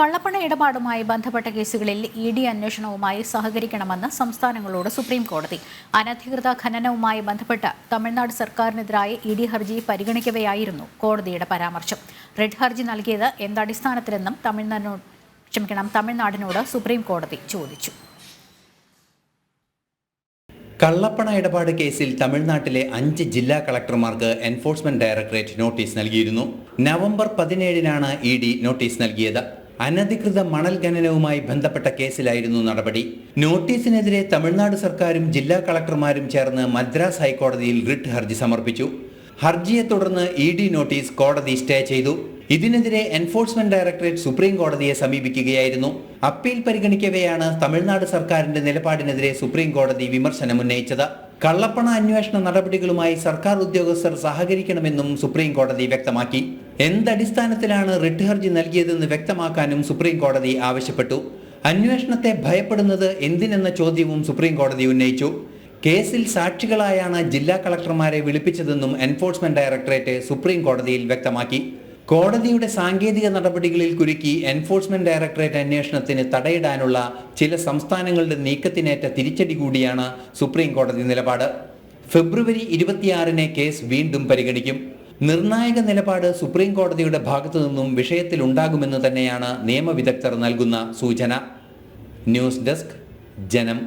കള്ളപ്പണ ഇടപാടുമായി ബന്ധപ്പെട്ട കേസുകളിൽ ഇ ഡി അന്വേഷണവുമായി സഹകരിക്കണമെന്ന് സംസ്ഥാനങ്ങളോട് സുപ്രീം കോടതി. അനധികൃത ഖനനവുമായി ബന്ധപ്പെട്ട് തമിഴ്നാട് സർക്കാരിനെതിരായ ഇ ഡി ഹർജി പരിഗണിക്കവെയായിരുന്നു കോടതിയുടെ പരാമർശം. റെഡ് ഹർജി നൽകിയത് എന്തടിസ്ഥാനത്തിലെന്നും തമിഴ്നാടിനോട് ക്ഷമിക്കണം തമിഴ്നാടിനോട് സുപ്രീം കോടതി ചോദിച്ചു. കള്ളപ്പണ ഇടപാട് കേസിൽ തമിഴ്നാട്ടിലെ അഞ്ച് ജില്ലാ കളക്ടർമാർക്ക് എൻഫോഴ്സ്മെന്റ് ഡയറക്ടറേറ്റ് നോട്ടീസ് നൽകിയിരുന്നു. നവംബർ പതിനേഴിനാണ് ഇ ഡി നോട്ടീസ് നൽകിയത്. അനധികൃത മണൽ ഖനനവുമായി ബന്ധപ്പെട്ട കേസിലായിരുന്നു നടപടി. നോട്ടീസിനെതിരെ തമിഴ്നാട് സർക്കാരും ജില്ലാ കളക്ടർമാരും ചേർന്ന് മദ്രാസ് ഹൈക്കോടതിയിൽ റിട്ട് ഹർജി സമർപ്പിച്ചു. ഹർജിയെ തുടർന്ന് ഇ ഡി നോട്ടീസ് കോടതി സ്റ്റേ ചെയ്തു. ഇതിനെതിരെ എൻഫോഴ്സ്മെന്റ് ഡയറക്ടറേറ്റ് സുപ്രീം കോടതിയെ സമീപിക്കുകയായിരുന്നു. അപ്പീൽ പരിഗണിക്കവെയാണ് തമിഴ്നാട് സർക്കാരിന്റെ നിലപാടിനെതിരെ സുപ്രീം കോടതി വിമർശനം ഉന്നയിച്ചത് കള്ളപ്പണ അന്വേഷണ നടപടികളുമായി സർക്കാർ ഉദ്യോഗസ്ഥർ സഹകരിക്കണമെന്നും സുപ്രീം കോടതി വ്യക്തമാക്കി. എന്തടിസ്ഥാനത്തിലാണ് റിട്ട് ഹർജി നൽകിയതെന്ന് വ്യക്തമാക്കാനും സുപ്രീം കോടതി ആവശ്യപ്പെട്ടു. അന്വേഷണത്തെ ഭയപ്പെടുന്നത് എന്തിനെന്ന ചോദ്യവും സുപ്രീം കോടതി ഉന്നയിച്ചു. കേസിൽ സാക്ഷികളായാണ് ജില്ലാ കളക്ടർമാരെ വിളിപ്പിച്ചതെന്നും എൻഫോഴ്സ്മെന്റ് ഡയറക്ടറേറ്റ് സുപ്രീം കോടതിയിൽ വ്യക്തമാക്കി. കോടതിയുടെ സാങ്കേതിക നടപടികളിൽ കുരുക്കി എൻഫോഴ്സ്മെന്റ് ഡയറക്ടറേറ്റ് അന്വേഷണത്തിന് തടയിടാനുള്ള ചില സംസ്ഥാനങ്ങളുടെ നീക്കത്തിനേറ്റ തിരിച്ചടി കൂടിയാണ് സുപ്രീം കോടതി നിലപാട്. ഫെബ്രുവരി ഇരുപത്തിയാറിന് കേസ് വീണ്ടും പരിഗണിക്കും. നിർണായക നിലപാട് സുപ്രീം കോടതിയുടെ ഭാഗത്തു നിന്നും വിഷയത്തിൽ ഉണ്ടാകുമെന്ന് തന്നെയാണ് നിയമവിദഗ്ധർ നൽകുന്ന സൂചന. ന്യൂസ് ഡെസ്ക് ജനം.